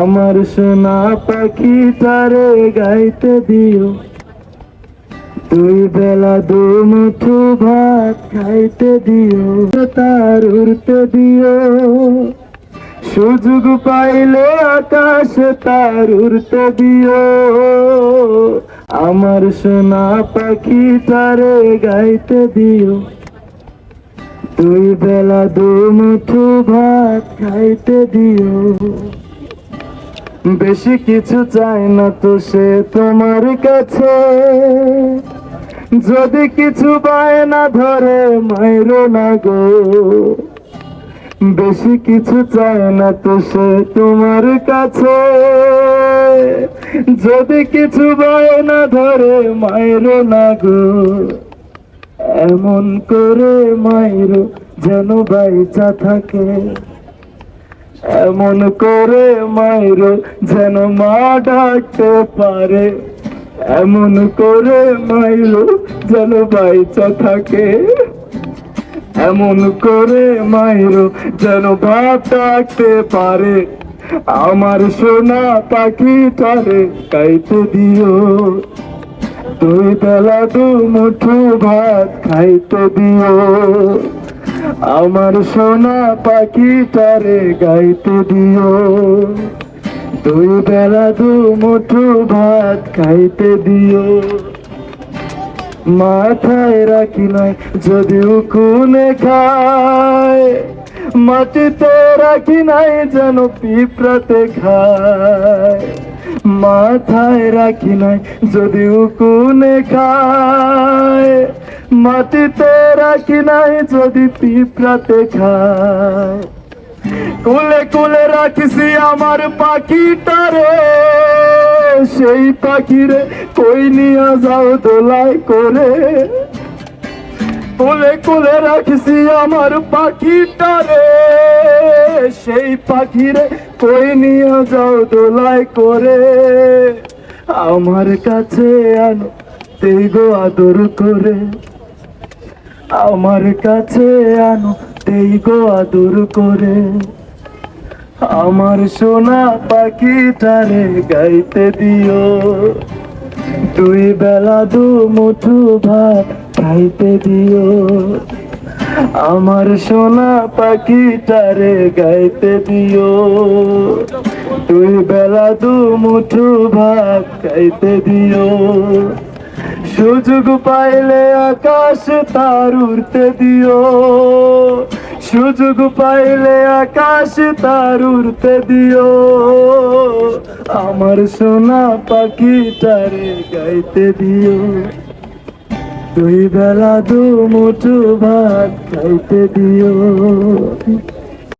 আমার সোনা পাখি তারে গাইতে দিও। দুই বেলা দু মুঠো ভাত খাইতে দিও, তার উড়তে দিও। সুযোগ পাইলে আকাশে তার উড়তে দিও। আমার সোনা পাখি তারে গাইতে দিও। দুই বেলা দু মুঠো ভাত খাইতে দিও। বেশি কিছু চাই না তো সে তোমার কাছে। যদি কিছু পায় না ধরে, মাইরো না গো। বেশি কিছু চায় না তো সে তোমার কাছে। যদি কিছু পায় না ধরে, মাইরো না গো। এমন করে মাইরো, যেন বাইচা থাকে। এমন করে মাইরো যেন মা ডাকতে পারে। এমন করে মাইরো যেন বাইচা থাকে। এমন করে মাইরো যেন ভাত ডাকতে পারে। আমার সোনা পাখিটারে কাইতে দিও। দুই বেলা দু মুঠো ভাত খাইতে দিও। আমার সোনা পাখিটারে গাইতে দিও। দুই বেলা দু মুঠো ভাত খাইতে দিও। মাথায় রাখি নাই, যদিও কোনে খায়। মাটিতে রাখি নাই যেন পিঁপড়াতে খায়। মাথায় রাখি নাই, যদিও কোনে খায়। মাটিতে রাখি নাই, যদি পিঁপড়াতে খায়। কুলে কুলে রাখিছি আমার পাখিটারে, সেই পাখিরে কই নিয়ে যাও দোলাই করে। কুলে কুলে রাখিছি আমার পাখিটারে সেই পাখিরে কই নিয়ে যাও দোলাই করে? আমার কাছে আনো তেই গো আদর করে। আমার কাছে আনো তেই গো আদর করে। আমার সোনা পাখিটারে গাইতে দিও। দুই বেলা দু মুঠু ভাত খাইতে দিও। আমার সোনা পাখিটারে গাইতে দিও। দুই বেলা দু মুঠু ভাত খাইতে দিও। সুযোগ পাইলে আকাশ তার উড়তে দিও। সুযোগ পাইলে আকাশ তার উড়তে দিও। আমার সোনা পাখিটারে গাইতে দিও। দুই বেলা দু মুঠো ভাত খাইতে দিও।